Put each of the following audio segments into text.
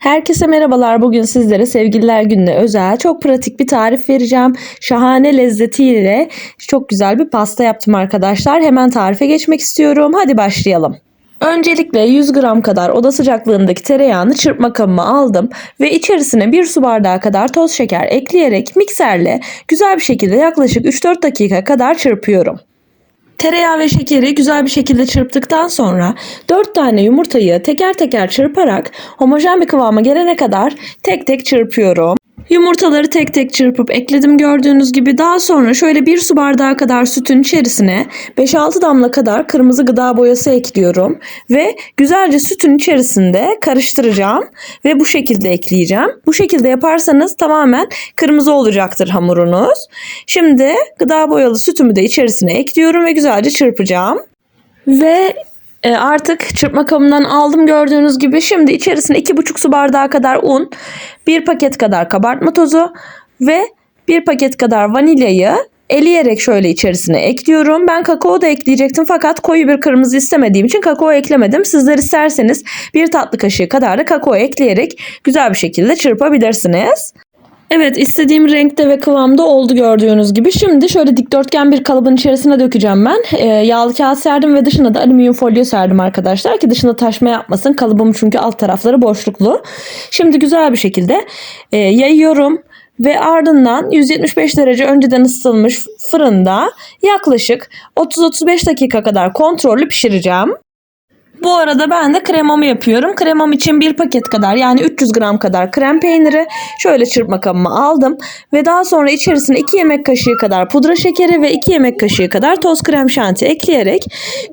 Herkese merhabalar. Bugün sizlere Sevgililer Günü'ne özel çok pratik bir tarif vereceğim. Şahane lezzetiyle çok güzel bir pasta yaptım arkadaşlar. Hemen tarife geçmek istiyorum. Hadi başlayalım. Öncelikle 100 gram kadar oda sıcaklığındaki tereyağını çırpma kabıma aldım ve içerisine 1 su bardağı kadar toz şeker ekleyerek mikserle güzel bir şekilde yaklaşık 3-4 dakika kadar çırpıyorum. Tereyağı ve şekeri güzel bir şekilde çırptıktan sonra 4 tane yumurtayı teker teker çırparak homojen bir kıvama gelene kadar tek tek çırpıyorum. Yumurtaları tek tek çırpıp ekledim gördüğünüz gibi. Daha sonra şöyle bir su bardağı kadar sütün içerisine 5-6 damla kadar kırmızı gıda boyası ekliyorum. Ve güzelce sütün içerisinde karıştıracağım ve bu şekilde ekleyeceğim. Bu şekilde yaparsanız tamamen kırmızı olacaktır hamurunuz. Şimdi gıda boyalı sütümü de içerisine ekliyorum ve güzelce çırpacağım. Ve e, artık çırpma kabından aldım gördüğünüz gibi. Şimdi içerisine 2,5 su bardağı kadar un, 1 paket kadar kabartma tozu ve 1 paket kadar vanilyayı eleyerek şöyle içerisine ekliyorum. Ben kakao da ekleyecektim fakat koyu bir kırmızı istemediğim için kakao eklemedim. Sizler isterseniz bir tatlı kaşığı kadar da kakao ekleyerek güzel bir şekilde çırpabilirsiniz. Evet istediğim renkte ve kıvamda oldu gördüğünüz gibi. Şimdi şöyle dikdörtgen bir kalıbın içerisine dökeceğim ben. Ee, yağlı kağıt serdim ve dışına da alüminyum folyo serdim arkadaşlar ki dışında taşma yapmasın. Kalıbım çünkü alt tarafları boşluklu. Şimdi güzel bir şekilde e, yayıyorum ve ardından 175 derece önceden ısıtılmış fırında yaklaşık 30-35 dakika kadar kontrollü pişireceğim. Bu arada ben de kremamı yapıyorum. Kremam için bir paket kadar yani 300 gram kadar krem peyniri şöyle çırpma kabıma aldım. Ve daha sonra içerisine 2 yemek kaşığı kadar pudra şekeri ve 2 yemek kaşığı kadar toz krem şanti ekleyerek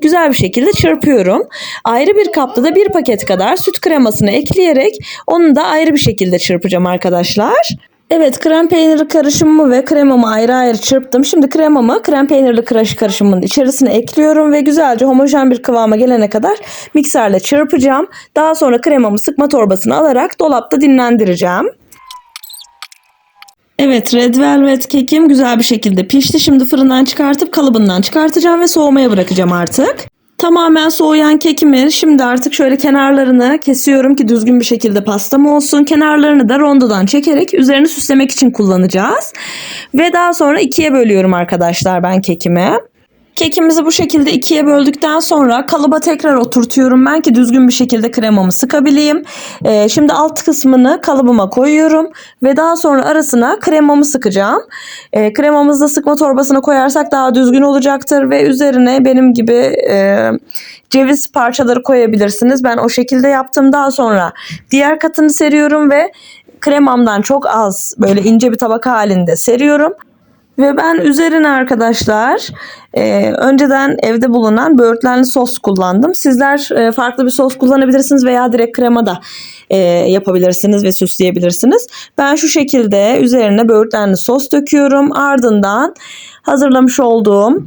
güzel bir şekilde çırpıyorum. Ayrı bir kapta da bir paket kadar süt kremasını ekleyerek onu da ayrı bir şekilde çırpacağım arkadaşlar. Evet krem peyniri karışımımı ve kremamı ayrı ayrı çırptım. Şimdi kremamı krem peynirli karış karışımının içerisine ekliyorum ve güzelce homojen bir kıvama gelene kadar mikserle çırpacağım. Daha sonra kremamı sıkma torbasına alarak dolapta dinlendireceğim. Evet Red Velvet kekim güzel bir şekilde pişti. Şimdi fırından çıkartıp kalıbından çıkartacağım ve soğumaya bırakacağım artık. Tamamen soğuyan kekimi şimdi artık şöyle kenarlarını kesiyorum ki düzgün bir şekilde pastam olsun. Kenarlarını da rondodan çekerek üzerini süslemek için kullanacağız. Ve daha sonra ikiye bölüyorum arkadaşlar ben kekimi. Kekimizi bu şekilde ikiye böldükten sonra kalıba tekrar oturtuyorum ben ki düzgün bir şekilde kremamı sıkabileyim. Ee, şimdi alt kısmını kalıbıma koyuyorum ve daha sonra arasına kremamı sıkacağım. Ee, kremamızı da sıkma torbasına koyarsak daha düzgün olacaktır ve üzerine benim gibi e, ceviz parçaları koyabilirsiniz. Ben o şekilde yaptım. Daha sonra diğer katını seriyorum ve kremamdan çok az böyle ince bir tabaka halinde seriyorum. Ve ben üzerine arkadaşlar e, önceden evde bulunan böğürtlenli sos kullandım. Sizler e, farklı bir sos kullanabilirsiniz veya direkt krema da e, yapabilirsiniz ve süsleyebilirsiniz. Ben şu şekilde üzerine böğürtlenli sos döküyorum. Ardından hazırlamış olduğum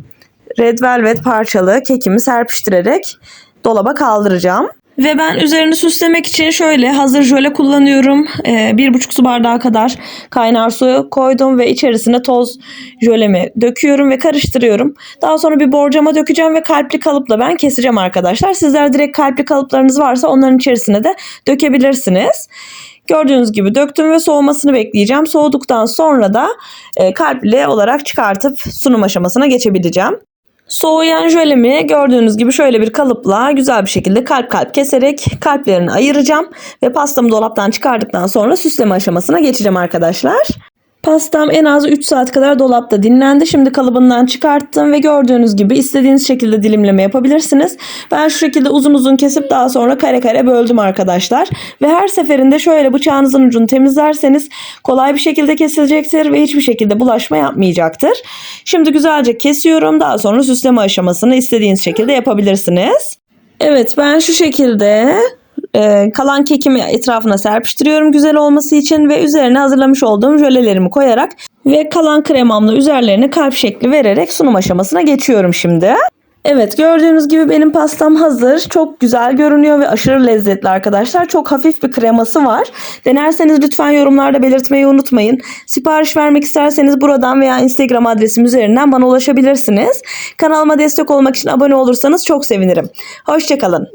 red velvet parçalı kekimi serpiştirerek dolaba kaldıracağım. Ve ben üzerini süslemek için şöyle hazır jöle kullanıyorum. Ee, bir buçuk su bardağı kadar kaynar su koydum ve içerisine toz jölemi döküyorum ve karıştırıyorum. Daha sonra bir borcama dökeceğim ve kalpli kalıpla ben keseceğim arkadaşlar. Sizler direkt kalpli kalıplarınız varsa onların içerisine de dökebilirsiniz. Gördüğünüz gibi döktüm ve soğumasını bekleyeceğim. Soğuduktan sonra da e, kalpli olarak çıkartıp sunum aşamasına geçebileceğim. Soğuyan jölemi gördüğünüz gibi şöyle bir kalıpla güzel bir şekilde kalp kalp keserek kalplerini ayıracağım. Ve pastamı dolaptan çıkardıktan sonra süsleme aşamasına geçeceğim arkadaşlar. Pastam en az 3 saat kadar dolapta dinlendi. Şimdi kalıbından çıkarttım ve gördüğünüz gibi istediğiniz şekilde dilimleme yapabilirsiniz. Ben şu şekilde uzun uzun kesip daha sonra kare kare böldüm arkadaşlar. Ve her seferinde şöyle bıçağınızın ucunu temizlerseniz kolay bir şekilde kesilecektir ve hiçbir şekilde bulaşma yapmayacaktır. Şimdi güzelce kesiyorum. Daha sonra süsleme aşamasını istediğiniz şekilde yapabilirsiniz. Evet ben şu şekilde e, kalan kekimi etrafına serpiştiriyorum güzel olması için ve üzerine hazırlamış olduğum jölelerimi koyarak ve kalan kremamla üzerlerine kalp şekli vererek sunum aşamasına geçiyorum şimdi. Evet gördüğünüz gibi benim pastam hazır. Çok güzel görünüyor ve aşırı lezzetli arkadaşlar. Çok hafif bir kreması var. Denerseniz lütfen yorumlarda belirtmeyi unutmayın. Sipariş vermek isterseniz buradan veya Instagram adresim üzerinden bana ulaşabilirsiniz. Kanalıma destek olmak için abone olursanız çok sevinirim. Hoşçakalın.